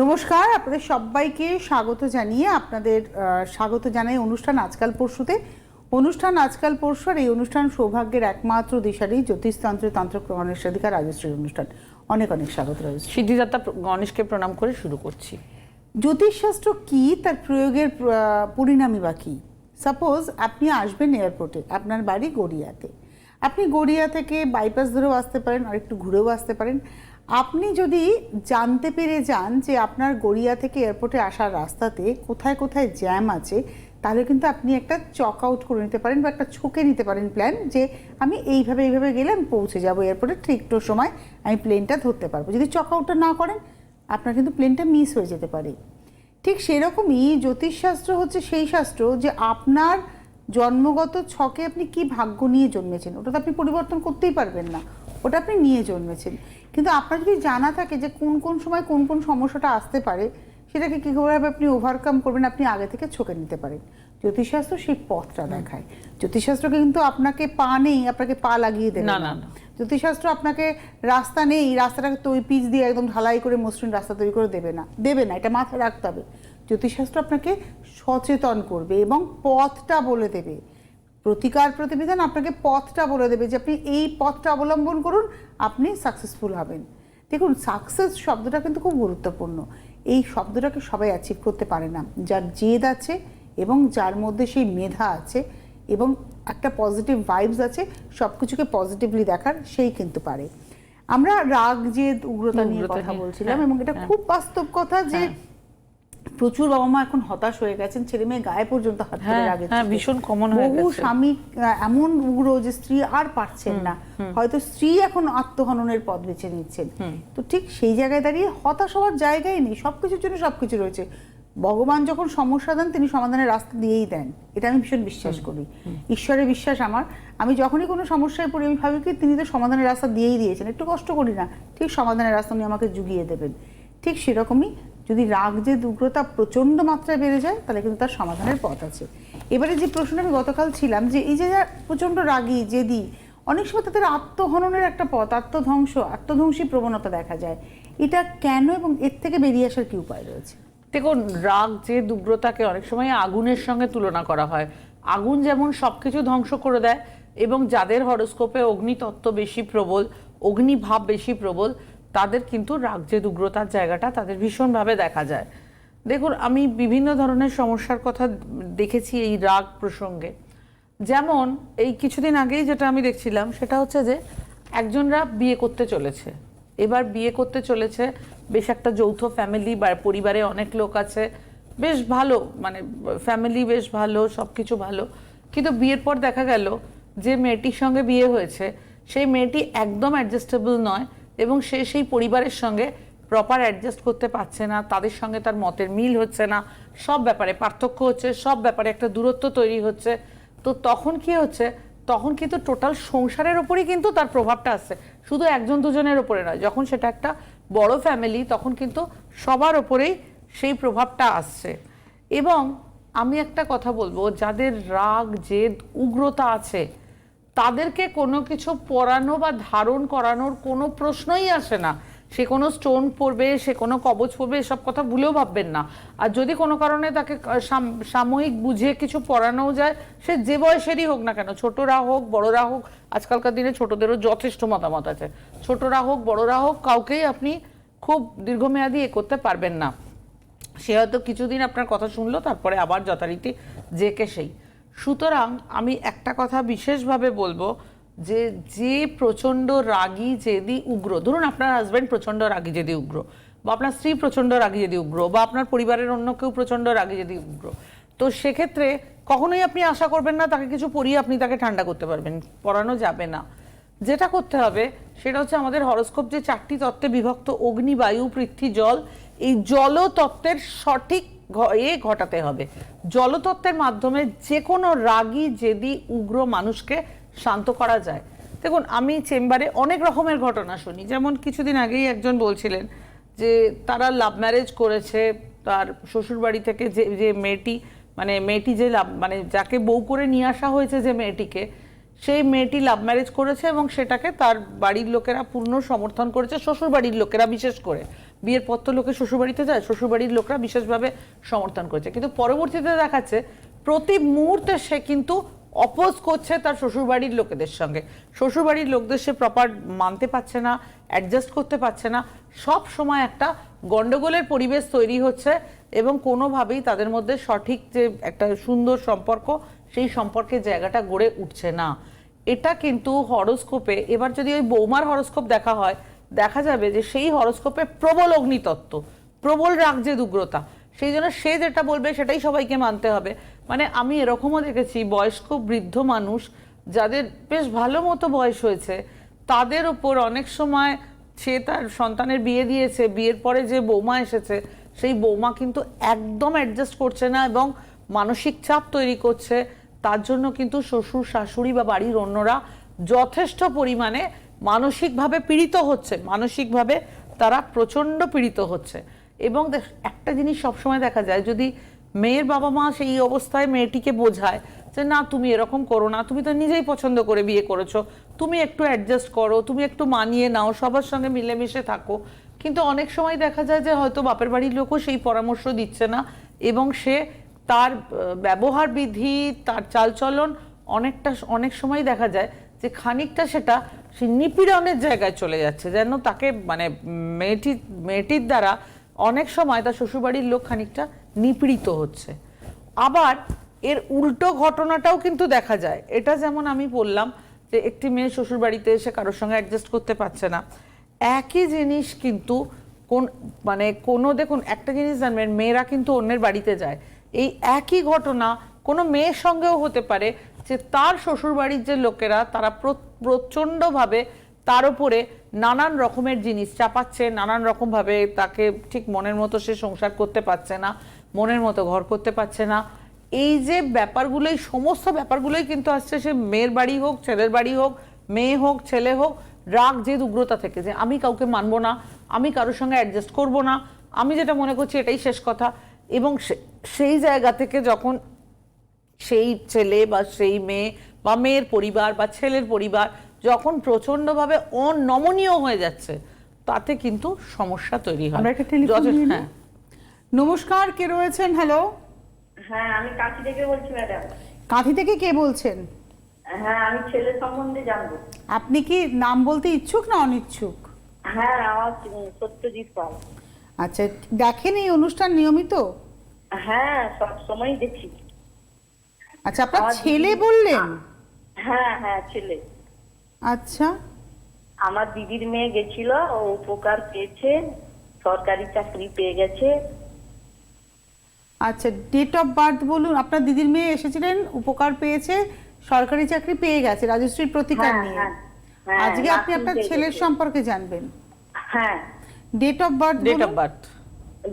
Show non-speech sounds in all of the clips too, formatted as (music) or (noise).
নমস্কার আপনাদের সবাইকে স্বাগত জানিয়ে আপনাদের স্বাগত জানাই অনুষ্ঠান আজকাল পরশুতে। অনুষ্ঠান আজকাল পরশু আর এই অনুষ্ঠান সৌভাগ্যের একমাত্র দিশারি জ্যোতিষতন্ত্র তন্ত্র গণেশাধিকার রাজশ্রীর অনুষ্ঠান। অনেক অনেক স্বাগত রাজশ্রী সিদ্ধিদাতা গণেশকে প্রণাম করে শুরু করছি। জ্যোতিষশাস্ত্র কি? তার প্রয়োগের পরিণামী বা কী? সাপোজ আপনি আসবেন এয়ারপোর্টে আপনার বাড়ি গড়িয়াতে। আপনি গড়িয়া থেকে বাইপাস ধরেও আসতে পারেন আর একটু ঘুরেও আসতে পারেন। আপনি যদি জানতে পেরে যান যে আপনার গড়িয়া থেকে এয়ারপোর্টে আসার রাস্তাতে কোথায় কোথায় জ্যাম আছে, তাহলে কিন্তু আপনি একটা চক আউট করে নিতে পারেন বা একটা ছকে নিতে পারেন প্ল্যান যে আমি এইভাবে এইভাবে গেলে আমি পৌঁছে যাব এয়ারপোর্টে ঠিকটোর সময়, আমি প্লেনটা ধরতে পারব। যদি চক আউটটা না করেন, আপনার কিন্তু প্লেনটা মিস হয়ে যেতে পারে। ঠিক সেরকমই জ্যোতিষশাস্ত্র হচ্ছে সেই শাস্ত্র যে আপনার জন্মগত ছকে আপনি কি ভাগ্য নিয়ে জন্মেছেন ওটা তো আপনি পরিবর্তন করতেই পারবেন না। ওটা আপনি নিয়ে জন্মেছেন। কিন্তু আপনার যদি জানা থাকে যে কোন কোন সময় কোন কোন সমস্যাটা আসতে পারে সেটাকে কীভাবে আপনি ওভারকাম করবেন আপনি আগে থেকে ছকে নিতে পারেন। জ্যোতিষশাস্ত্র সেই পথটা দেখায়। জ্যোতিষশাস্ত্রকে কিন্তু আপনাকে পা নেই আপনাকে পা লাগিয়ে দেবে না, না। না, না। জ্যোতিষশাস্ত্র আপনাকে রাস্তা নেই রাস্তাটাকে তৈ পিচ দিয়ে একদম ঢালাই করে মসৃণ রাস্তা তৈরি করে দেবে না দেবে না এটা মাথায় রাখতে হবে। জ্যোতিষশাস্ত্র আপনাকে সচেতন করবে এবং পথটা বলে দেবে। প্রতিকার প্রতিবিধান আপনাকে পথটা বলে দেবে যে আপনি এই পথটা অবলম্বন করুন আপনি সাকসেসফুল হবেন দেখুন সাকসেস শব্দটা কিন্তু খুব গুরুত্বপূর্ণ এই শব্দটাকে সবাই অ্যাচিভ করতে পারে না যার জেদ আছে এবং যার মধ্যে সেই মেধা আছে এবং একটা পজিটিভ ভাইবস আছে সব কিছুকে পজিটিভলি দেখার সেই কিন্তু পারে আমরা রাগ জেদ উগ্রতা নিয়ে কথা বলছিলাম হ্যাঁ, এবং এটা হ্যাঁ। খুব বাস্তব কথা যে হ্যাঁ। প্রচুর বাবা মা এখন হতাশ হয়ে গেছেন ছেলে মেয়ে গায়ে পর্যন্ত হাত তুলে হ্যাঁ, রাগে হ্যাঁ, ভীষণ common হয়ে বহু গেছে। স্বামী এমন উগ্র যে স্ত্রী আর পারছেন না হয়তো স্ত্রী এখন আত্মহননের পথ বেছে নিচ্ছেন। তো ঠিক সেই জায়গায় দাঁড়িয়ে হতাশ হওয়ার জায়গায় নেই সবকিছুর জন্য সবকিছু রয়েছে। ভগবান যখন সমস্যা দেন তিনি সমাধানের রাস্তা দিয়েই দেন। এটা আমি ভীষণ বিশ্বাস করি। ঈশ্বরের বিশ্বাস আমার। আমি যখনই কোনো সমস্যায় পড়ি আমি ভাবি কি তিনি তো সমাধানের রাস্তা দিয়েই দিয়েছেন। একটু কষ্ট করি না ঠিক সমাধানের রাস্তা উনি আমাকে জুগিয়ে দেবেন। ঠিক সেরকমই যদি রাগ যে উগ্রতা প্রচণ্ড মাত্রায় বেড়ে যায়, তাহলে কিন্তু তার সমাধানের পথ আছে। এবারে যে প্রশ্নটা আমি গতকাল ছিলাম যে এই যে প্রচণ্ড রাগী, জেদি, অনেক সময় তাদের আত্মহননের একটা পথ, আত্মধ্বংস, আত্মধ্বংসী প্রবণতা দেখা যায়। এটা কেন এবং এর থেকে বেরিয়ে আসার কি উপায় রয়েছে? দেখুন, রাগ যে দুগ্রতাকে অনেক সময় আগুনের সঙ্গে তুলনা করা হয়। আগুন যেমন সব কিছু ধ্বংস করে দেয় এবং যাদের হরস্কোপে অগ্নিতত্ত্ব বেশি প্রবল, অগ্নিভাব বেশি প্রবল তাদের কিন্তু রাগ যে দুগ্রতার জায়গাটা তাদের ভীষণভাবে দেখা যায়। দেখুন, আমি বিভিন্ন ধরনের সমস্যার কথা দেখেছি এই রাগ প্রসঙ্গে। যেমন, এই কিছুদিন আগেই যেটা আমি দেখছিলাম সেটা হচ্ছে যে একজনরা বিয়ে করতে চলেছে। এবার বিয়ে করতে চলেছে, বেশ একটা যৌথ ফ্যামিলি বা পরিবারে অনেক লোক আছে, বেশ ভালো মানে ফ্যামিলি বেশ ভালো সব কিছু ভালো। কিন্তু বিয়ের পর দেখা গেল যে মেয়েটির সঙ্গে বিয়ে হয়েছে, সেই মেয়েটি একদম অ্যাডজাস্টেবল নয় এবং সে সেই পরিবারের সঙ্গে প্রপার অ্যাডজাস্ট করতে পারছে না, তাদের সঙ্গে তার মতের মিল হচ্ছে না, সব ব্যাপারে পার্থক্য হচ্ছে, সব ব্যাপারে একটা দূরত্ব তৈরি হচ্ছে। তো তখন কি হচ্ছে? তখন কিন্তু টোটাল সংসারের ওপরেই কিন্তু তার প্রভাবটা আসছে শুধু একজন দুজনের ওপরে নয়, যখন সেটা একটা বড় ফ্যামিলি তখন কিন্তু সবার ওপরেই সেই প্রভাবটা আসছে। এবং আমি একটা কথা বলব, যাদের রাগ, জেদ, উগ্রতা আছে তাদেরকে কোনো কিছু পরানো বা ধারণ করানোর কোনো প্রশ্নই আসে না। সে কোনো স্টোন পরবে সে কোনো কবচ পরবে এসব কথা ভুলেও ভাববেন না। আর যদি কোনো কারণে তাকে সাম- সাময়িক বুঝে কিছু পড়ানোও যায়, সে যে বয়সেরই হোক না কেন, ছোটরা হোক, বড়রা হোক, আজকালকার দিনে ছোটদেরও যথেষ্ট মতামত আছে। ছোটরা হোক, বড়রা হোক, কাউকেই আপনি খুব দীর্ঘমেয়াদী এ করতে পারবেন না। সে হয়তো কিছুদিন আপনার কথা শুনলো, তারপরে আবার যথারীতি যে কে সেই। সুতরাং আমি একটা কথা বিশেষভাবে বলব যে যে প্রচণ্ড রাগী জেদি উগ্র, ধরুন আপনার হাজব্যান্ড প্রচণ্ড রাগী জেদি উগ্র, বা আপনার স্ত্রী প্রচণ্ড রাগী জেদি উগ্র, বা আপনার পরিবারের অন্য কেউ প্রচণ্ড রাগী জেদি উগ্র, তো সেক্ষেত্রে কখনোই আপনি আশা করবেন না তাকে কিছু পরিয়ে আপনি তাকে ঠান্ডা করতে পারবেন পড়ানো যাবে না। যেটা করতে হবে সেটা হচ্ছে আমাদের হরস্কোপ যে চারটি তত্ত্বে বিভক্ত অগ্নি, বায়ু, পৃথ্বী, জল, এই জলতত্ত্বের সঠিক ঘ- এ ঘটাতে হবে। জলতত্ত্বের মাধ্যমে যে কোনো রাগী, জেদি, উগ্র মানুষকে শান্ত করা যায়। দেখুন, আমি চেম্বারে অনেক রকমের ঘটনা শুনি। যেমন কিছুদিন আগেই একজন বলছিলেন যে, তারা লাভ ম্যারেজ করেছে, তার শ্বশুরবাড়ি থেকে যে যে মেয়েটি মানে মেয়েটি যে লাভ মানে যাকে বউ করে নিয়ে আসা হয়েছে যে মেয়েটিকে, সেই মেয়েটি লাভ ম্যারেজ করেছে এবং সেটাকে তার বাড়ির লোকেরা পূর্ণ সমর্থন করেছে শ্বশুর বাড়ির লোকেরা বিশেষ করে। বিয়ের পর তো লোকে শ্বশুরবাড়িতে যায়, শ্বশুরবাড়ির লোকরা বিশেষভাবে সমর্থন করছে। কিন্তু পরবর্তীতে দেখাচ্ছে, প্রতি মুহূর্তে সে কিন্তু অপোজ করছে তার শ্বশুরবাড়ির লোকেদের সঙ্গে। শ্বশুরবাড়ির লোকদের সে প্রপার মানতে পারছে না অ্যাডজাস্ট করতে পারছে না। সব সময় একটা গন্ডগোলের পরিবেশ তৈরি হচ্ছে এবং কোনোভাবেই তাদের মধ্যে সঠিক যে একটা সুন্দর সম্পর্ক, সেই সম্পর্কের জায়গাটা গড়ে উঠছে না। এটা কিন্তু হরোস্কোপে এবার যদি ওই বৌমার হরোস্কোপ দেখা হয় দেখা যাবে যে সেই হরস্কোপে প্রবল অগ্নিতত্ত্ব, প্রবল রাগ যে উগ্রতা। সেই জন্য সে যেটা বলবে সেটাই সবাইকে মানতে হবে। মানে আমি এরকমও দেখেছি বয়স্ক বৃদ্ধ মানুষ যাদের বেশ ভালো মতো বয়স হয়েছে, তাদের ওপর অনেক সময় সে তার সন্তানের বিয়ে দিয়েছে, বিয়ের পরে যে বৌমা এসেছে, সেই বৌমা কিন্তু একদম অ্যাডজাস্ট করছে না এবং মানসিক চাপ তৈরি করছে। তার জন্য কিন্তু শ্বশুর, শাশুড়ি বা বাড়ির অন্যরা যথেষ্ট পরিমাণে মানসিকভাবে পীড়িত হচ্ছে, মানসিকভাবে তারা প্রচণ্ড পীড়িত হচ্ছে। এবং একটা জিনিস সবসময় দেখা যায়, যদি মেয়ের বাবা মা সেই অবস্থায় মেয়েটিকে বোঝায় যে, না, তুমি এরকম করো না, তুমি তো নিজেই পছন্দ করে বিয়ে করেছ, তুমি একটু অ্যাডজাস্ট করো, তুমি একটু মানিয়ে নাও, সবার সঙ্গে মিলেমিশে থাকো। কিন্তু অনেক সময় দেখা যায় যে, হয়তো বাপের বাড়ির লোকও সেই পরামর্শ দিচ্ছে না এবং সে তার ব্যবহার বিধি, তার চালচলন অনেকটা, অনেক সময় দেখা যায় যে, খানিকটা সেটা সে নিপীড়নের জায়গায় চলে যাচ্ছে, যেন তাকে মানে মেয়েটি, মেয়েটির দ্বারা অনেক সময় তার শ্বশুরবাড়ির লোক খানিকটা নিপীড়িত হচ্ছে। আবার এর উল্টো ঘটনাটাও কিন্তু দেখা যায়। এটা যেমন আমি বললাম যে একটি মেয়ে শ্বশুরবাড়িতে এসে কারোর সঙ্গে অ্যাডজাস্ট করতে পারছে না। একই জিনিস কিন্তু কোন মানে কোনো, দেখুন একটা জিনিস জানবেন, মেয়েরা কিন্তু অন্যের বাড়িতে যায়। এই একই ঘটনা কোনো মেয়ের সঙ্গেও হতে পারে যে তার শ্বশুরবাড়ির যে লোকেরা, তারা প্র- প্রচণ্ডভাবে তার উপরে নানান রকমের জিনিস চাপাচ্ছে, নানান রকমভাবে তাকে ঠিক মনের মতো সে সংসার করতে পারছে না, মনের মতো ঘর করতে পারছে না। এই যে ব্যাপারগুলোই, সমস্ত ব্যাপারগুলোই কিন্তু আসছে, সে মেয়ের বাড়ি হোক, ছেলের বাড়ি হোক, মেয়ে হোক, ছেলে হোক, রাগ যে উগ্রতা থেকে যে আমি কাউকে মানব না, আমি কারোর সঙ্গে অ্যাডজাস্ট করব না, আমি যেটা মনে করছি এটাই শেষ কথা। এবং সেই জায়গা থেকে যখন সেই ছেলে বা সেই মেয়ে বা মেয়ের পরিবার বা ছেলের পরিবার যখন প্রচন্ডভাবে অনমনীয় হয়ে যাচ্ছে তাতে কিন্তু সমস্যা তৈরি হয়। হ্যাঁ। নমস্কার কে রয়েছেন? হ্যালো হ্যাঁ আমি কাছি থেকে বলছি ম্যাডাম কাঁথি থেকে কে বলছেন? হ্যাঁ আমি ছেলে সম্বন্ধে জানব। আপনি কি নাম বলতে ইচ্ছুক না অনিচ্ছুক? হ্যাঁ আমার সত্যজিৎ পাল। আচ্ছা দেখেন এই অনুষ্ঠান নিয়মিত? হ্যাঁ সব সময় দেখি। আচ্ছা আপনার ছেলে বললেন? হ্যাঁ হ্যাঁ ছেলে। আচ্ছা। আমার দিদির মেয়ে গেছিল ও উপকার পেয়েছে সরকারি চাকরি পেয়ে গেছে। আচ্ছা ডেট অফ বার্থ বলুন আপনার দিদির মেয়ে এসেছিলেন উপকার পেয়েছে সরকারি চাকরি পেয়ে গেছে রাজশ্রীর প্রতিকার হ্যাঁ, নিয়ে। হ্যাঁ, হ্যাঁ, আজকে আপনি আপনার ছেলের সম্পর্কে জানবেন। হ্যাঁ। Date of birth date of birth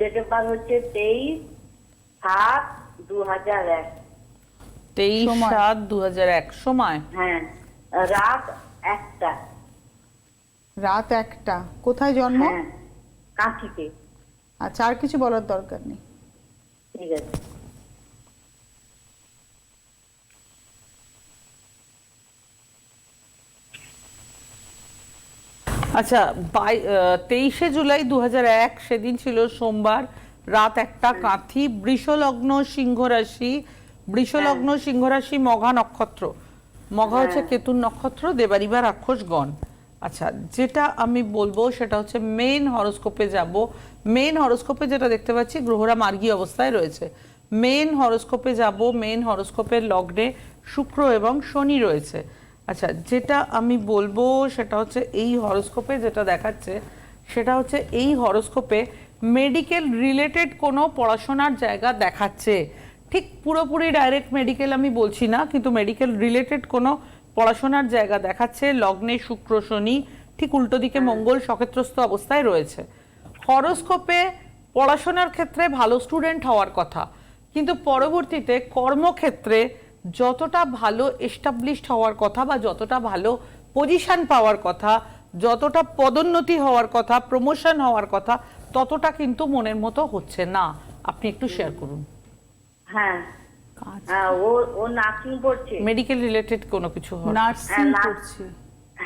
date of birth হচ্ছে তেইশ সাত দু হাজার এক। তেইশ। সাত দু হাজার এক সময়। হ্যাঁ রাত একটা। রাত একটা। কোথায় জন্ম? হ্যাঁ কাঁথিতে। আচ্ছা আর কিছু বলার দরকার নেই। ঠিক আছে। আচ্ছা বাই তেইশে জুলাই দু এক সেদিন ছিল সোমবার রাত একটা কাঁথি বৃষলগ্ন সিংহ রাশি বৃষলগ্ন সিংহরাশি মঘা নক্ষত্র। মঘা হচ্ছে কেতুন নক্ষত্র দেবারিবা রাক্ষসগণ আচ্ছা যেটা আমি বলব সেটা হচ্ছে মেন হরোস্কোপে যাব। মেন হরোস্কোপে যেটা দেখতে পাচ্ছি গ্রহরা মার্গী অবস্থায় রয়েছে। মেন হরোস্কোপে যাব মেন হরোস্কোপের লগ্নে শুক্র এবং শনি রয়েছে। আচ্ছা যেটা আমি বলব সেটা হচ্ছে এই হরোস্কোপে যেটা দেখাচ্ছে সেটা হচ্ছে এই হরোস্কোপে মেডিকেল রিলেটেড কোনো পড়াশোনার জায়গা দেখাচ্ছে। ঠিক পুরোপুরি ডাইরেক্ট মেডিকেল আমি বলছি না কিন্তু মেডিকেল রিলেটেড কোনো পড়াশোনার জায়গা দেখাচ্ছে লগ্নে শুক্র শনি ঠিক উল্টো দিকে মঙ্গল সক্ষেত্রস্থ অবস্থায় রয়েছে। হরোস্কোপে পড়াশোনার ক্ষেত্রে ভালো স্টুডেন্ট হওয়ার কথা কিন্তু পরবর্তীতে কর্মক্ষেত্রে যতটা ভালো এস্টাবলিশড হওয়ার কথা বা যতটা ভালো পজিশন পাওয়ার কথা যতটা পদোন্নতি হওয়ার কথা প্রমোশন হওয়ার কথা ততটা কিন্তু মনের মতো হচ্ছে না। আপনি একটু শেয়ার করুন। হ্যাঁ। হ্যাঁ ও ও নার্সিং পড়ছে। মেডিকেল রিলেটেড কোনো কিছু নার্সিং হ্যাঁ, না-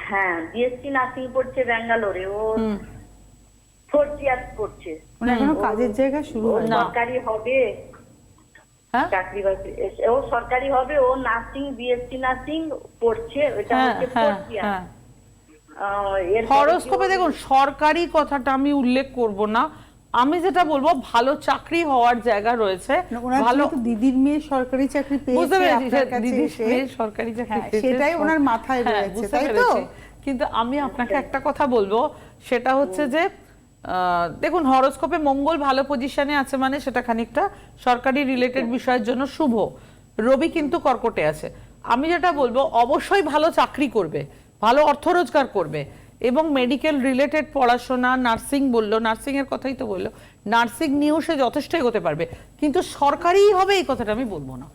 হ্যাঁ বিএসসি নার্সিং পড়ছে ব্যাঙ্গালোরে। ও ফোর্থ ইয়ার করছে মানে এখনও কাজের জায়গা শুরু হয় না। সরকারি হবে। হ্যাঁ? চাকরি বাকরি ও সরকারি হবে ও নার্সিং বিএসসি নার্সিং পড়ছে। ওটা হ্যাঁ হচ্ছে হ্যাঁ ফোর্থ ইয়ার হ্যাঁ হরোস্কোপে দেখুন সরকারি কথাটা আমি উল্লেখ করব না। আমি যেটা বলব ভালো চাকরি হওয়ার জায়গা রয়েছে। ভালো দিদির মেয়ে সরকারি চাকরি পেয়েছে যে দিদির মেয়ে সরকারি চাকরি হ্যাঁ, সেটাই ওনার মাথায় হ্যাঁ, রয়েছে, তাই তো? কিন্তু আমি আপনাকে একটা কথা বলব সেটা হচ্ছে যে আহ, দেখুন হরোস্কোপে মঙ্গল ভালো পজিশনে আছে মানে সেটা খানিকটা সরকারি রিলেটেড বিষয়ের জন্য শুভ। রবি কিন্তু কর্কটে আছে। আমি যেটা বলব অবশ্যই ভালো চাকরি করবে ভালো অর্থ রোজগার করবে। এবং মেডিকেল রিলেটেড পড়াশোনা নার্সিং বলল নার্সিং এর কথাই তো বলল নার্সিং নিয়েও সে যথেষ্ট এগোতে পারবে। কিন্তু সরকারি হবে এই কথাটা আমি বলব না।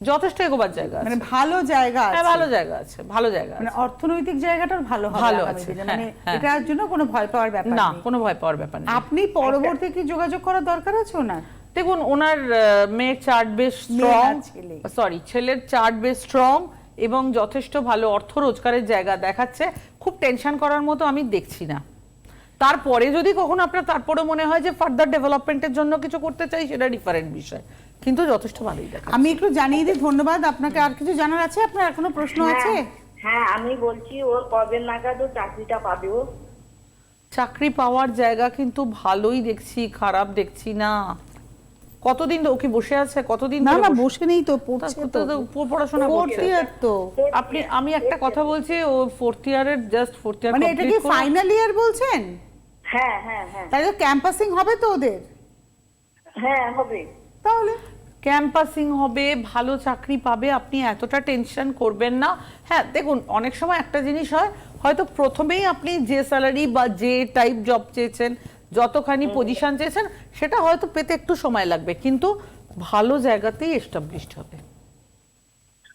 যথেষ্ট এগোবার জায়গা মানে ভালো জায়গা হ্যাঁ আছে। ভালো জায়গা আছে ভালো জায়গা মানে অর্থনৈতিক জায়গাটার ভালো ভালো আছে। হ্যাঁ, মানে হ্যাঁ। এটার জন্য কোনো ভয় পাওয়ার ব্যাপার না কোনো ভয় পাওয়ার ব্যাপার নেই। আপনি পরবর্তী কি যোগাযোগ করার দরকার আছে ওনার? দেখুন ওনার মেয়ের চার্ট বেশ স্ট্রং সরি ছেলের চার্ট বেশ স্ট্রং এবং যথেষ্ট ভালো অর্থ রোজগারের জায়গা দেখাচ্ছে। খুব টেনশন করার মতো আমি দেখছি না। তারপরে যদি কখনো আপনার তারপরে মনে হয় যে ফার্দার ডেভেলপমেন্টের জন্য কিছু করতে চাই সেটা ডিফারেন্ট বিষয়। কিন্তু যথেষ্ট ভালোই দেখা আমি একটু জানিয়ে দিই ধন্যবাদ। আপনাকে আর কিছু জানার আছে? আপনার আর কোনো প্রশ্ন আছে? হ্যাঁ, হ্যাঁ আমি বলছি ওর কবে নাগাদ ও চাকরিটা পাবে ও? চাকরি পাওয়ার জায়গা কিন্তু ভালোই দেখছি খারাপ দেখছি না। কতদিন তো- ও কি বসে আছে? কতদিন না না বসে- নেই তো পড়ছে তো পড়াশোনা ফোর্থ করছে ইয়ার তো। আপনি আমি একটা কথা বলছি ও ফোর্থ ইয়ারের জাস্ট ফোর্থ ইয়ার মানে এটা কি ফাইনাল ইয়ার বলছেন? হ্যাঁ হ্যাঁ হ্যাঁ। তাহলে ক্যাম্পাসিং হবে তো ওদের? হ্যাঁ হবে। তাহলে? ক্যাম্পাসিং হবে ভালো চাকরি পাবে আপনি এতটা টেনশন করবেন না। হ্যাঁ দেখুন অনেক সময় একটা জিনিস হয় হয়তো প্রথমেই আপনি যে স্যালারি বা যে টাইপ জব চেয়েছেন যতখানি পজিশন চেয়েছেন সেটা হয়তো পেতে একটু সময় লাগবে কিন্তু ভালো জায়গাতেই এস্টাবলিশড হবে।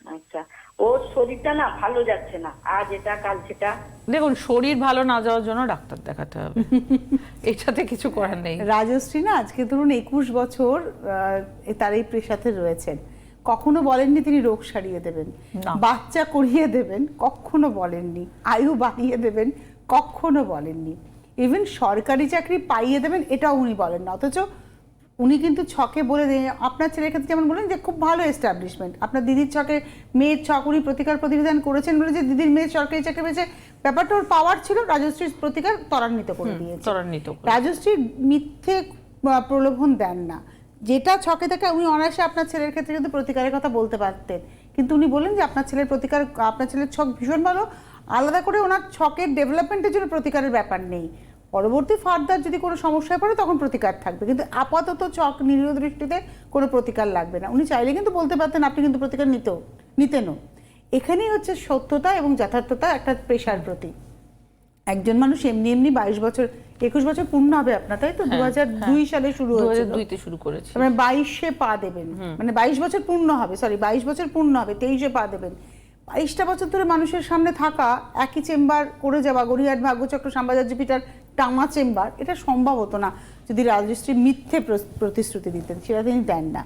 আচ্ছা ওর শরীরটা না ভালো যাচ্ছে না আজ এটা কাল সেটা? দেখুন শরীর ভালো না যাওয়ার জন্য ডাক্তার দেখাতে হবে। (laughs) এটাতে কিছু করার নেই। রাজশ্রী না আজকে ধরুন একুশ বছর আহ, তার এই পেশাতে রয়েছেন। কখনো বলেননি তিনি রোগ সারিয়ে দেবেন? বাচ্চা করিয়ে দেবেন? কখনো বলেননি। আয়ু বাড়িয়ে দেবেন? কখনো বলেননি। ইভেন সরকারি চাকরি পাইয়ে দেবেন এটাও উনি বলেন না। অথচ উনি কিন্তু ছকে বলে দিয়ে আপনার ছেলের ক্ষেত্রে যেমন বলেন যে খুব ভালো এস্টাবলিশমেন্ট আপনার দিদির ছকে মেয়ের ছক উনি প্রতিকার প্রতিবিধান করেছেন বলে যে দিদির মেয়ের সরকারি চাকরি পেয়েছে। ব্যাপারটা ওর পাওয়ার ছিল রাজশ্রীর প্রতিকার ত্বরান্বিত করে দিয়েছে। ত্বরান্বিত করে। রাজশ্রী মিথ্যে প্রলোভন দেন না। যেটা ছকে থাকে উনি অনায়াসে আপনার ছেলের ক্ষেত্রে কিন্তু প্রতিকারের কথা বলতে পারতেন। কিন্তু উনি বললেন যে আপনার ছেলের প্রতিকার আপনার ছেলের ছক ভীষণ ভালো আলাদা করে ওনার ছকের ডেভেলপমেন্টের জন্য প্রতিকারের ব্যাপার নেই। পরবর্তী ফার্দার যদি কোনো সমস্যায় পড়ে তখন প্রতিকার থাকবে। কিন্তু আপাতত চক নিরীহ দৃষ্টিতে কোনো প্রতিকার লাগবে না। উনি চাইলে কিন্তু বলতে পারতেন আপনি কিন্তু প্রতিকার নিতেও নিতেনও। এখানেই হচ্ছে সত্যতা এবং যথার্থতা একটা পেশার প্রতি। একজন মানুষ এমনি এমনি বাইশ বছর একুশ বছর পূর্ণ হবে আপনার তাই তো? দু হাজার দুই সালে শুরু হাজার দুইতে শুরু করেছে। মানে বাইশে পা দেবেন। মানে বাইশ বছর পূর্ণ হবে সরি বাইশ বছর পূর্ণ হবে তেইশে পা দেবেন। বাইশটা বছর ধরে মানুষের সামনে থাকা একই চেম্বার করে যাওয়া গড়িয়ার ভাগ্যচক্র সাম্রাজ্য পিটার টানা চেম্বার এটা সম্ভব হতো না। যদি রাজশ্রী মিথ্যে প্রতিশ্রুতি দিতেন সেটা তিনি দেন না।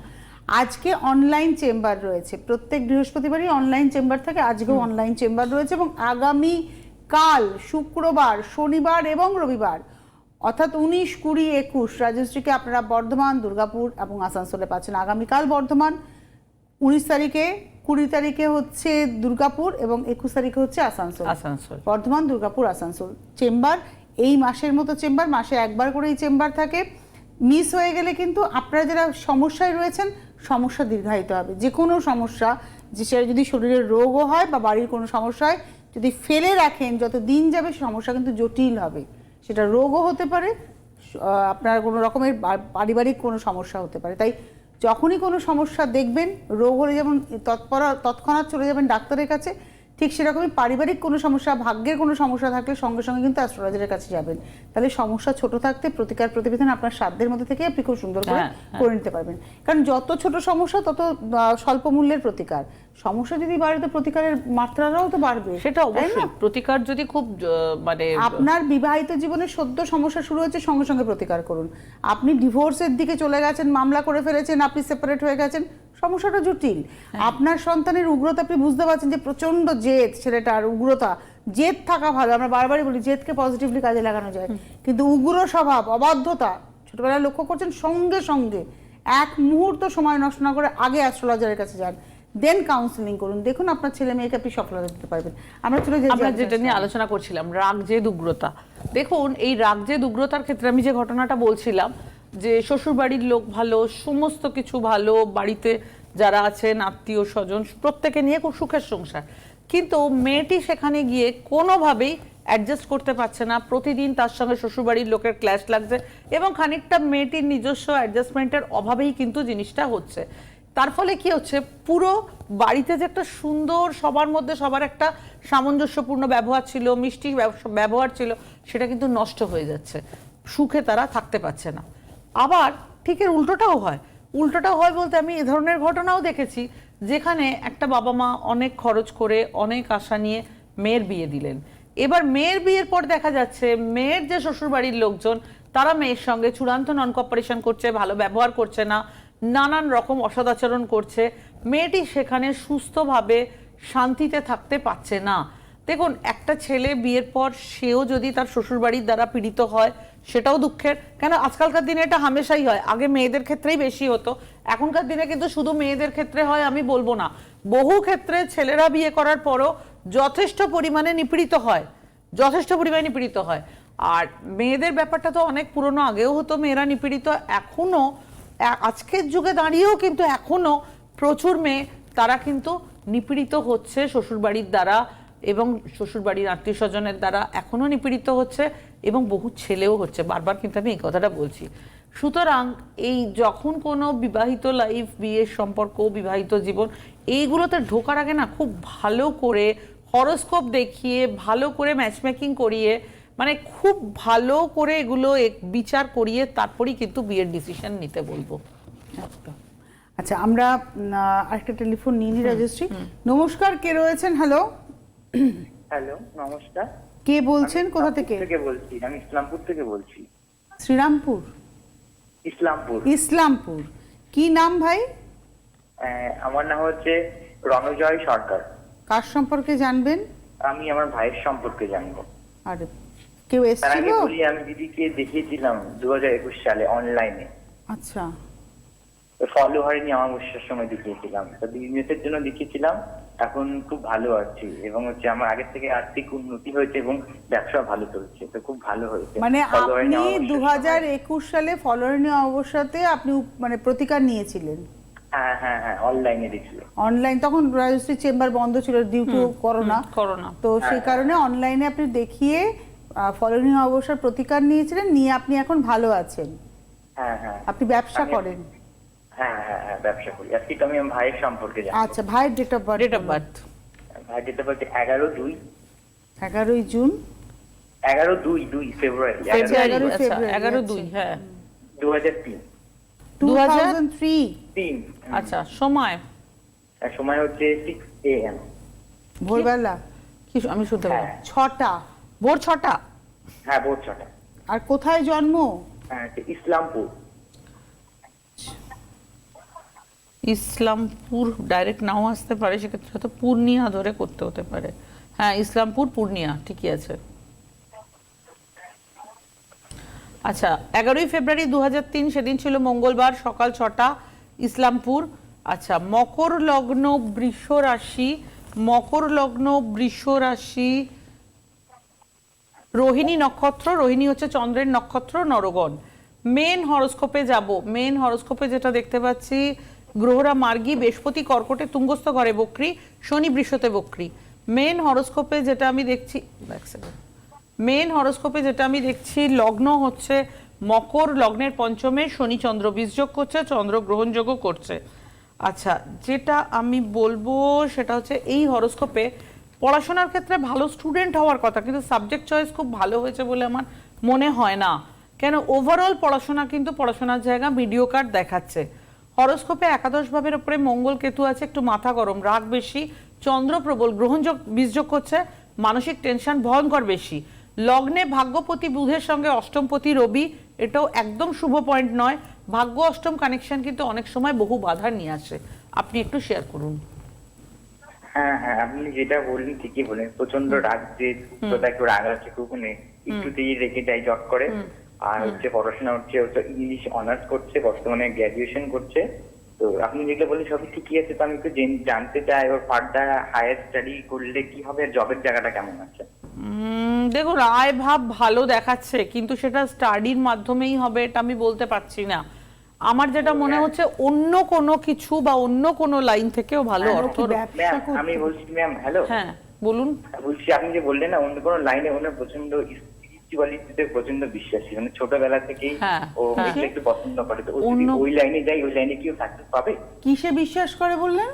আজকে অনলাইন চেম্বার রয়েছে। প্রত্যেক বৃহস্পতিবারই অনলাইন চেম্বার থাকে। আজকেও অনলাইন চেম্বার রয়েছে এবং আগামী কাল শুক্রবার শনিবার এবং রবিবার অর্থাৎ উনিশ কুড়ি একুশ রাজশ্রীকে আপনারা বর্ধমান দুর্গাপুর এবং আসানসোলে পাচ্ছেন। আগামীকাল বর্ধমান উনিশ তারিখে কুড়ি তারিখে হচ্ছে দুর্গাপুর এবং একুশ তারিখে হচ্ছে আসানসোল। আসানসোল। বর্ধমান দুর্গাপুর আসানসোল। চেম্বার এই মাসের মতো চেম্বার মাসে একবার করেই চেম্বার থাকে। মিস হয়ে গেলে কিন্তু আপনারা যারা সমস্যায় রয়েছেন সমস্যা দীর্ঘায়িত হবে। যে কোনো সমস্যা যে সেটা যদি শরীরের রোগও হয় বা বাড়ির কোনো সমস্যা হয় যদি ফেলে রাখেন যত দিন যাবে সমস্যা কিন্তু জটিল হবে। সেটা রোগও হতে পারে আপনার কোনো রকমের পারিবারিক কোনো সমস্যা হতে পারে। তাই যখনই কোনো সমস্যা দেখবেন রোগ হলে যেমন তৎপরা তৎক্ষণাৎ চলে যাবেন ডাক্তারের কাছে ঠিক সেরকমই পারিবারিক কোনো সমস্যা ভাগ্যের কোনো সমস্যা থাকলে সঙ্গে সঙ্গে কিন্তু অ্যাস্ট্রোলজারের কাছে যাবেন। তাহলে সমস্যা ছোট থাকতে প্রতিকার প্রতিবেদন আপনার সাধ্যের মধ্যে থেকে আপনি খুব সুন্দর করে হ্যাঁ, হ্যাঁ। করে নিতে পারবেন। কারণ যত ছোট সমস্যা তত স্বল্প মূল্যের প্রতিকার। সমস্যা যদি বাড়ে তো প্রতিকারের মাত্রাটাও তো বাড়বে। সেটা অবশ্যই। প্রতিকার যদি খুব মানে আপনার বিবাহিত জীবনে সদ্য সমস্যা শুরু হচ্ছে সঙ্গে সঙ্গে প্রতিকার করুন। আপনি ডিভোর্সের দিকে চলে গেছেন মামলা করে ফেলেছেন আপনি সেপারেট হয়ে গেছেন সমস্যাটা জটিল। আপনার সন্তানের উগ্রতা আপনি বুঝতে পারছেন যে প্রচণ্ড জেদ ছেলেটার উগ্রতা। জেদ থাকা ভালো আমরা বারবারই বলি জেদকে পজিটিভলি কাজে লাগানো যায়। কিন্তু উগ্র স্বভাব অবাধ্যতা ছোটবেলায় লক্ষ্য করছেন সঙ্গে সঙ্গে এক মুহূর্ত সময় নষ্ট না করে আগে অ্যাস্ট্রোলজারের কাছে যান। দেন কাউন্সিলিং করুন। দেখুন আপনার ছেলে মেয়েকে আপনি সফলতা দিতে পারবেন। আমরা চলে যাই আমরা যেটা নিয়ে আলোচনা করছিলাম রাগ জেদ উগ্রতা। দেখুন এই রাগ জেদ উগ্রতার ক্ষেত্রে আমি যে ঘটনাটা বলছিলাম যে শ্বশুর বাড়ির লোক ভালো, সমস্ত কিছু ভালো, বাড়িতে যারা আছেন, আত্মীয় স্বজন, প্রত্যেকে নিয়ে খুব সুখের সংসার। কিন্তু মেয়েটি সেখানে গিয়ে কোনোভাবেই অ্যাডজাস্ট করতে পারছে না। প্রতিদিন তার সঙ্গে শ্বশুরবাড়ির লোকের ক্ল্যাশ লাগছে এবং খানিকটা মেয়েটির নিজস্ব অ্যাডজাস্টমেন্টের অভাবেই কিন্তু জিনিসটা হচ্ছে। তার ফলে কি হচ্ছে? পুরো বাড়িতে যে একটা সুন্দর সবার মধ্যে সবার একটা সামঞ্জস্যপূর্ণ ব্যবহার ছিল, মিষ্টি ব্যবহার ছিল, সেটা কিন্তু নষ্ট হয়ে যাচ্ছে। সুখে তারা থাকতে পারছে না। আবার ঠিক এর উল্টোটাও হয়। উল্টোটাও হয় বলতে আমি এ ধরনের ঘটনাও দেখেছি, যেখানে একটা বাবা মা অনেক খরচ করে, অনেক আশা নিয়ে মেয়ের বিয়ে দিলেন। এবার মেয়ের বিয়ের পর দেখা যাচ্ছে, মেয়ের যে শ্বশুরবাড়ির লোকজন, তারা মেয়ের সঙ্গে চূড়ান্ত নন কপারেশন করছে, ভালো ব্যবহার করছে না, নানান রকম অসদাচরণ করছে। মেয়েটি সেখানে সুস্থভাবে শান্তিতে থাকতে পারছে না। দেখুন, একটা ছেলে বিয়ের পর সেও যদি তার শ্বশুরবাড়ির দ্বারা পীড়িত হয় সেটাও দুঃখের। কেন আজকালকার দিনে এটা হামেশাই হয়। আগে মেয়েদের ক্ষেত্রেই বেশি হতো। এখনকার দিনে কিন্তু শুধু মেয়েদের ক্ষেত্রে হয়, আমি বলব না। বহু ক্ষেত্রে ছেলেরা বিয়ে করার পরও যথেষ্ট পরিমাণে নিপীড়িত হয়। যথেষ্ট পরিমাণে নিপীড়িত হয়। আর মেয়েদের ব্যাপারটা তো অনেক পুরনো, আগেও হতো মেয়েরা নিপীড়িত। এখনও আজকের যুগে দাঁড়িয়েও কিন্তু এখনও প্রচুর মেয়ে, তারা কিন্তু নিপীড়িত হচ্ছে শ্বশুরবাড়ির দ্বারা। এবং শ্বশুরবাড়ির আত্মীয় স্বজনের দ্বারা এখনও নিপীড়িত হচ্ছে এবং বহু ছেলেও হচ্ছে। বারবার কিন্তু আমি এই কথাটা বলছি। সুতরাং এই যখন কোনো বিবাহিত লাইফ বিয়ের সম্পর্ক বিবাহিত জীবন এইগুলোতে ঢোকার আগে না খুব ভালো করে হরোস্কোপ দেখিয়ে ভালো করে ম্যাচমেকিং করিয়ে মানে খুব ভালো করে এগুলো এক- বিচার করিয়ে তারপরেই কিন্তু বিয়ের ডিসিশন নিতে বলব। আচ্ছা। আমরা উম, আহ, আরেকটা টেলিফোন নিয়ে নিই রাজশ্রী। নমস্কার কে রয়েছেন? হ্যালো হ্যালো নমস্কার। কে বলছেন? আমি কোথা থেকে? থেকে বলছি আমি ইসলামপুর থেকে বলছি। শ্রীরামপুর? ইসলামপুর। ইসলামপুর। কি নাম ভাই? আমার নাম হচ্ছে রণজয় সরকার। কার সম্পর্কে জানবেন? আমি আমার ভাইয়ের সম্পর্কে জানব। আর কেউ এসেছিল? বলি আমি দিদিকে দেখিয়েছিলাম দু হাজার একুশ সালে অনলাইনে আচ্ছা। ফলো হয়নি আমার উৎসার সময় দেখিয়েছিলাম। তো বিজনেসের জন্য দেখিয়েছিলাম। এখন খুব ভালো আছি এবং হচ্ছে আমার আগের থেকে আর্থিক উন্নতি হয়েছে এবং ব্যবসা ভালো চলছে তো খুব ভালো হয়েছে। মানে আপনি দু হাজার একুশ সালে ফলোয়ারিনী অবস্থাতে আপনি মানে প্রতিকার নিয়েছিলেন? হ্যাঁ হ্যাঁ হ্যাঁ অনলাইনে দেখছিল অনলাইন তখন রাজশ্রী চেম্বার বন্ধ ছিল ডিউ টু করোনা করোনা তো সেই কারণে অনলাইনে আপনি দেখিয়ে ফলোয়ারিনী অবস্থার প্রতিকার নিয়েছিলেন নিয়ে আপনি এখন ভালো আছেন। হ্যাঁ হ্যাঁ। আপনি ব্যবসা করেন। হ্যাঁ হ্যাঁ হ্যাঁ ব্যবসা করি। আজকে তো আমি আমার ভাইয়ের সম্পর্কে জানব। আচ্ছা ভাইয়ের date of birth date of birth ভাই যেতে বলতে এগারো দুই। এগারোই জুন। এগারো দুই দুই ফেব্রুয়ারি। আচ্ছা ফেব্রুয়ারি, এগারো আচ্ছা। দুই হ্যাঁ। দু হাজার তিন। 2003 থাউজেন্ড তিন। আচ্ছা সময়? আর সময় হচ্ছে সিক্স এ এম ভোরবেলা। কি আমি শুনতে পাই হ্যাঁ। ছটা। ভোর ছটা? হ্যাঁ ভোর ছটা। আর কোথায় জন্ম? হ্যাঁ ইসলামপুর। ইসলামপুর ডাইরেক্ট নাও আসতে পারে, সেক্ষেত্রে হয়তো পূর্ণিয়া ধরে করতে হতে পারে। হ্যাঁ ইসলামপুর, পূর্ণিয়া, ঠিকই আছে। আচ্ছা এগারোই ফেব্রুয়ারি দু সেদিন ছিল মঙ্গলবার, সকাল ছটা, ইসলামপুর। আচ্ছা মকর লগ্ন বৃষ রাশি, মকর লগ্ন বৃষ রাশি, রোহিণী নক্ষত্র, রোহিণী হচ্ছে চন্দ্রের নক্ষত্র, নরগণ। মেন হরস্কোপে যাব, মেন হরস্কোপে যেটা দেখতে পাচ্ছি গ্রহরা মার্গী, বৃহস্পতি কর্কটে, তুঙ্গস্থ ঘরে বক্রি, শনি বৃষতে বক্রি। মেন হরোস্কোপে যেটা আমি দেখছি মেন হরোস্কোপে যেটা আমি দেখছি, লগ্ন হচ্ছে মকর, লগ্নের পঞ্চমে শনি চন্দ্র বীজযোগ করছে, চন্দ্র গ্রহণযোগও করছে। আচ্ছা যেটা আমি বলব সেটা হচ্ছে এই হরোস্কোপে পড়াশোনার ক্ষেত্রে ভালো স্টুডেন্ট হওয়ার কথা, কিন্তু সাবজেক্ট চয়েস খুব ভালো হয়েছে বলে আমার মনে হয় না। কেন ওভারঅল পড়াশোনা কিন্তু পড়াশোনার জায়গা ভিডিও কার্ড দেখাচ্ছে। হরোস্কোপে একাদশ ভাবের উপরে মঙ্গল কেতু আছে একটু মাথা গরম রাগ বেশি চন্দ্র প্রবল গ্রহণযোগ বীজযোগ করছে মানসিক টেনশন ভয়ঙ্কর বেশি। লগ্নে ভাগ্যপতি বুধের সঙ্গে অষ্টমপতি রবি এটাও একদম শুভ পয়েন্ট নয়। ভাগ্য অষ্টম কানেকশন কিন্তু অনেক সময় বহু বাধা নিয়ে আসে। আপনি একটু শেয়ার করুন। হ্যাঁ হ্যাঁ আপনি যেটা বললেন ঠিকই বলেন প্রচণ্ড রাগ যে একটু রাগ আছে মানে একটুতেই রেখে যায় জট করে। আর হচ্ছে পড়াশোনা হচ্ছে তো ইংলিশ অনার্স করছে বর্তমানে গ্র্যাজুয়েশন করছে। তো আপনি যেগুলো বললেন সবই ঠিকই আছে তো আমি একটু জানতে চাই ওর ফার্দার হায়ার স্টাডি করলে কি হবে জবের জায়গাটা কেমন আছে? দেখুন আয় ভাব ভালো দেখাচ্ছে কিন্তু সেটা স্টাডির মাধ্যমেই হবে এটা আমি বলতে পারছি না। আমার যেটা মনে হচ্ছে অন্য কোনো কিছু বা অন্য কোনো লাইন থেকেও ভালো অর্থ ম্যাম করতে আমি বলছি ম্যাম হ্যালো হ্যাঁ বলুন। বলছি আপনি যে বললেন না অন্য কোনো লাইনে ওনার প্রচণ্ড স্পিরিচুয়ালিটিতে প্রচণ্ড বিশ্বাসী। মানে ছোটবেলা থেকেই হ্যাঁ, ও হ্যাঁ। একটু পছন্দ করে। তো যদি ওই লাইনে যায় ওই লাইনে সাকসেস পাবে? কিসে বিশ্বাস করে বললেন?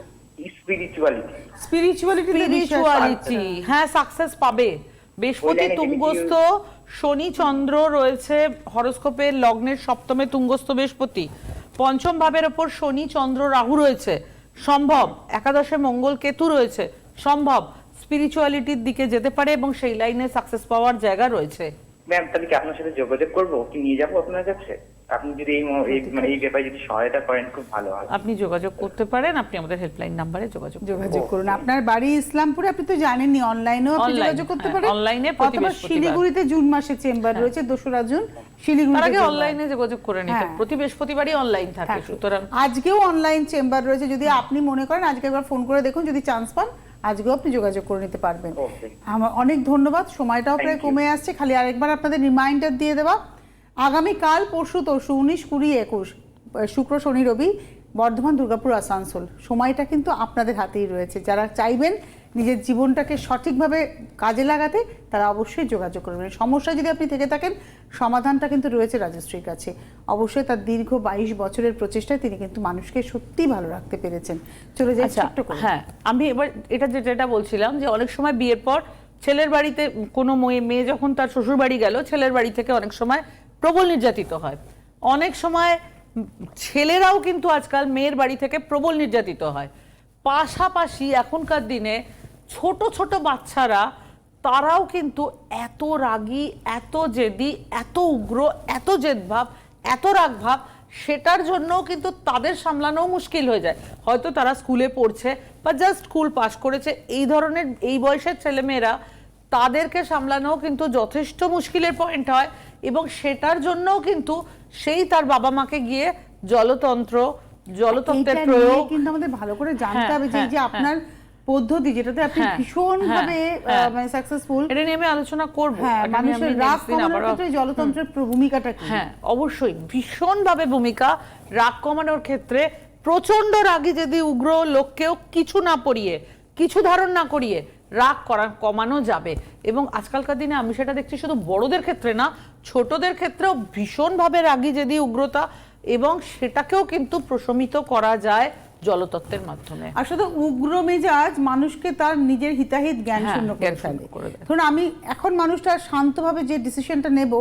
স্পিরিচুয়ালিটি স্পিরিচুয়ালিটি স্পিরিচুয়ালিটি হ্যাঁ সাকসেস পাবে। বৃহস্পতি তুঙ্গস্থ শনি চন্দ্র রয়েছে হরস্কোপের লগ্নের সপ্তমে তুঙ্গস্থ বৃহস্পতি। পঞ্চম ভাবের ওপর শনি চন্দ্র রাহু রয়েছে। সম্ভব। একাদশে মঙ্গল কেতু রয়েছে। সম্ভব। স্পিরিচুয়ালিটির দিকে যেতে পারে এবং সেই লাইনে সাকসেস পাওয়ার জায়গা রয়েছে। ম্যাম তাহলে কি আপনার সাথে যোগাযোগ করব? কি নিয়ে যাব আপনার কাছে? আপনি যদি এই মানে এই ব্যাপারে যদি সহায়তা করেন খুব ভালো হয়। আপনি যোগাযোগ করতে পারেন আপনি আমাদের হেল্পলাইন নাম্বারে যোগাযোগ যোগাযোগ করুন। আপনার বাড়ি ইসলামপুরে আপনি তো জানেননি অনলাইনেও আপনি যোগাযোগ করতে হ্যাঁ, পারেন। প্রতি অথবা শিলিগুড়িতে জুন মাসে চেম্বার রয়েছে দোসরা জুন তার শিলিগুড়িতে আগে অনলাইনে যোগাযোগ করে নিতে। হ্যাঁ। প্রতি বৃহস্পতিবারই অনলাইন থাকে থাকে। সুতরাং আজকেও অনলাইন চেম্বার রয়েছে। যদি আপনি মনে করেন আজকে একবার ফোন করে দেখুন যদি চান্স পান আজকেও আপনি যোগাযোগ করে নিতে পারবেন। আমার অনেক ধন্যবাদ সময়টাও প্রায় কমে আসছে। খালি আরেকবার আপনাদের রিমাইন্ডার দিয়ে দেওয়া আগামীকাল পরশু তরশু উনিশ কুড়ি একুশ শুক্র শনি রবি বর্ধমান দুর্গাপুর আসানসোল। সময়টা কিন্তু আপনাদের হাতেই রয়েছে। যারা চাইবেন নিজের জীবনটাকে সঠিকভাবে কাজে লাগাতে তারা অবশ্যই যোগাযোগ করবেন। সমস্যা যদি আপনি থেকে থাকেন সমাধানটা কিন্তু রয়েছে রাজশ্রীর কাছে। অবশ্যই তার দীর্ঘ বাইশ বছরের প্রচেষ্টায় তিনি কিন্তু মানুষকে সত্যিই ভালো রাখতে পেরেছেন। চলে যাই আচ্ছা ছোট্ট করে। হ্যাঁ আমি এবার এটা যেটা বলছিলাম যে অনেক সময় বিয়ের পর ছেলের বাড়িতে কোনো মেয়ে- মেয়ে যখন তার শ্বশুর বাড়ি গেল ছেলের বাড়ি থেকে অনেক সময় প্রবল নির্যাতিত হয়। অনেক সময় ছেলেরাও কিন্তু আজকাল মেয়ের বাড়ি থেকে প্রবল নির্যাতিত হয়। পাশাপাশি এখনকার দিনে ছোট ছোট বাচ্চারা তারাও কিন্তু এত রাগী এত জেদি এত উগ্র এত জেদভাব এত রাগভাব সেটার জন্যও কিন্তু তাদের সামলানোও মুশকিল হয়ে যায়। হয়তো তারা স্কুলে পড়ছে বা জাস্ট স্কুল পাশ করেছে এই ধরনের এই বয়সের ছেলেমেয়েরা তাদেরকে সামলানোও কিন্তু যথেষ্ট মুশকিলের পয়েন্ট হয় এবং সেটার জন্যও কিন্তু সেই তার বাবা মাকে গিয়ে জলতন্ত্র জলতন্ত্রের প্রয়োগ কিন্তু আমাদের ভালো করে জানতে হ্যাঁ, হবে যে এই যে হ্যাঁ, আপনার পদ্ধতি যেটাতে আপনি হ্যাঁ, ভীষণ ভাবে হ্যাঁ, হ্যাঁ। মানে সাকসেসফুল এটা নিয়ে আমি আলোচনা করব। মানুষের রাগ কমানোর ক্ষেত্রে জলতন্ত্রের ভূমিকাটা কি? হ্যাঁ অবশ্যই ভীষণভাবে ভূমিকা। রাগ কমানোর ক্ষেত্রে প্রচণ্ড রাগী যদি উগ্র লোককেও কিছু না পড়িয়ে কিছু ধারণ না করিয়ে রাগ করা কমানো যাবে। এবং আজকালকার দিনে আমি সেটা দেখছি শুধু বড়দের ক্ষেত্রে না ছোটদের ক্ষেত্রেও ভীষণভাবে রাগী যদি উগ্রতা এবং সেটাকেও কিন্তু প্রশমিত করা যায়। জলতত্ত্বের মাধ্যমে। শুধু উগ্র মেজাজ মানুষকে তার নিজের হিতাহিত জ্ঞান হ্যাঁ, শূন্য করে ফেলে। ধরুন আমি এখন মানুষটা শান্তভাবে যে ডিসিশনটা নেব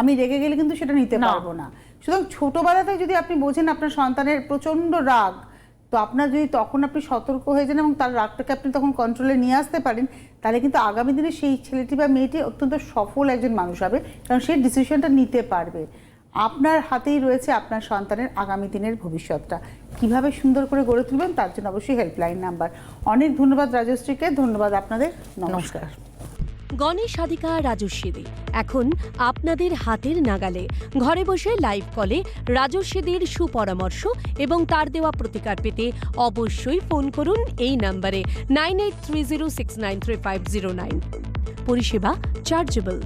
আমি রেগে গেলে কিন্তু সেটা নিতে পারব না। সুতরাং ছোটবেলাতে যদি আপনি বোঝেন আপনার সন্তানের প্রচণ্ড রাগ তো আপনার যদি তখন আপনি সতর্ক হয়ে যান এবং তার রাগটাকে আপনি তখন কন্ট্রোলে নিয়ে আসতে পারেন তাহলে কিন্তু আগামী দিনে সেই ছেলেটি বা মেয়েটি অত্যন্ত সফল একজন মানুষ হবে কারণ সেই ডিসিশনটা নিতে পারবে। আপনার হাতেই রয়েছে আপনার সন্তানের আগামী দিনের ভবিষ্যৎটা। কীভাবে সুন্দর করে গড়ে তুলবেন তার জন্য অবশ্যই হেল্পলাইন নাম্বার অনেক, ধন্যবাদ রাজশ্রীকে, ধন্যবাদ আপনাদের, নমস্কার। গণেশ সাধিকা রাজস্বী দে। এখন আপনাদের হাতের নাগালে ঘরে বসে লাইভ কলে রাজস্বীদের সুপরামর্শ এবং তার দেওয়া প্রতিকার পেতে অবশ্যই ফোন করুন এই নাম্বারে nine eight three zero six nine three five zero nine পরিষেবা চার্জেবল